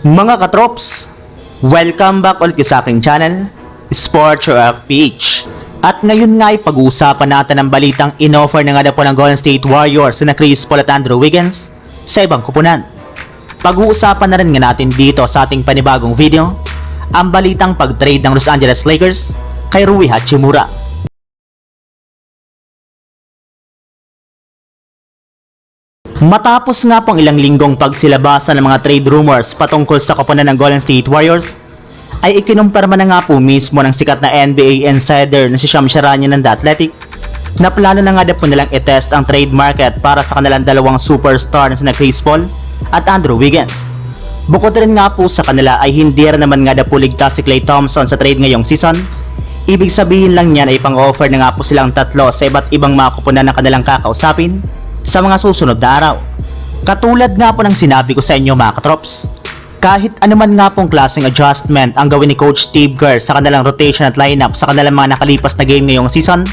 Mga katrops, welcome back ulit sa aking channel, Sports Rock PH. At ngayon nga ay pag-uusapan natin ang balitang inoffer na nga na ng Golden State Warriors na Chris Paul at Andrew Wiggins sa ibang kupunan. Pag-uusapan na rin nga natin dito sa ating panibagong video, ang balitang pag-trade ng Los Angeles Lakers kay Rui Hachimura. Matapos nga pong ilang linggong pagsilabasan ng mga trade rumors patungkol sa koponan ng Golden State Warriors, ay ikinumpirma na nga po mismo ng sikat na NBA insider na si Sham Charania ng The Athletic na plano na nga daw po nilang i-test ang trade market para sa kanilang dalawang superstar na sina Chris Paul at Andrew Wiggins. Bukod rin nga po sa kanila ay hindi rin naman nga daw po ligtas si Klay Thompson sa trade ngayong season. Ibig sabihin lang niyan ay pang-offer na nga po silang tatlo sa iba't ibang mga kupunan na kanilang kakausapin sa mga susunod na araw. Katulad nga po ng sinabi ko sa inyo mga katrops, kahit anuman nga pong klaseng adjustment ang gawin ni Coach Steve Kerr sa kanilang rotation at lineup sa kanilang mga nakalipas na game ngayong season,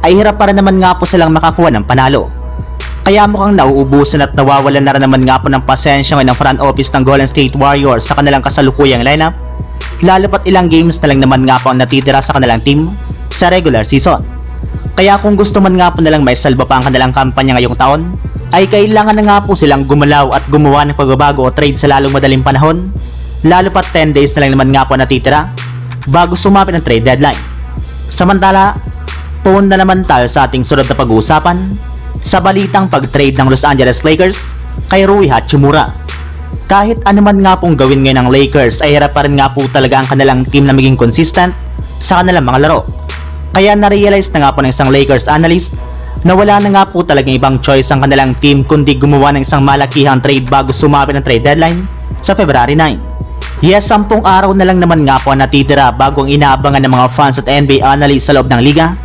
ay hirap pa rin naman nga po silang makakuha ng panalo. Kaya mukhang nauubusan at nawawalan na rin naman nga po ng pasensya ng front office ng Golden State Warriors sa kanilang kasalukuyang lineup, lalo pat ilang games na lang naman nga po ang natitira sa kanilang team sa regular season. Kaya kung gusto man nga po nilang may salba pa ang kanilang kampanya ngayong taon, ay kailangan na nga po silang gumalaw at gumawa ng pagbabago o trade sa lalong madaling panahon, lalo pat 10 days na lang naman nga po natitira bago sumapit ang trade deadline. Samantala, puun na naman tayo sa ating sunod na pag-uusapan sa balitang pag-trade ng Los Angeles Lakers kay Rui Hachimura. Kahit anuman nga pong gawin ngayon ng Lakers ay hirap pa rin nga po talaga ang kanilang team na maging consistent sa kanilang mga laro. Kaya na-realize na nga po ng isang Lakers analyst na wala na nga po talagang ibang choice ang kanilang team kundi gumawa ng isang malakihang trade bago sumapit ng trade deadline sa February 9. Yes, sampung araw na lang naman nga po ang natitira bago ang inaabangan ng mga fans at NBA analysts sa loob ng liga.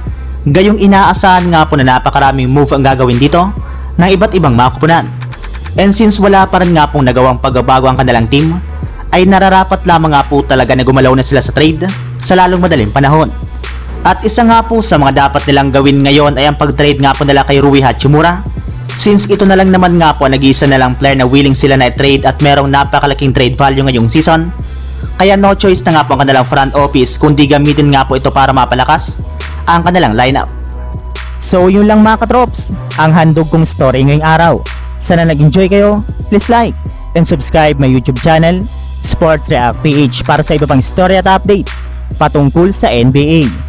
Gayong inaasahan nga po na napakaraming move ang gagawin dito ng iba't ibang mga. And since wala pa rin nga pong nagawang pagbabago ang kanilang team, ay nararapat lamang nga po talaga na gumalaw na sila sa trade sa lalong madaling panahon. At isa nga po sa mga dapat nilang gawin ngayon ay ang pag-trade nga po nila kay Rui Hachimura since ito na lang naman nga po ang nag-iisa na lang player na willing sila na i-trade at merong napakalaking trade value ngayong season. Kaya no choice na nga po ang kanilang front office kundi gamitin nga po ito para mapalakas ang kanilang lineup. So yun lang mga katrops, ang handog kong story ngayong araw. Sana nag-enjoy kayo, please like and subscribe my YouTube channel, Sports React PH para sa iba pang story at update patungkol sa NBA.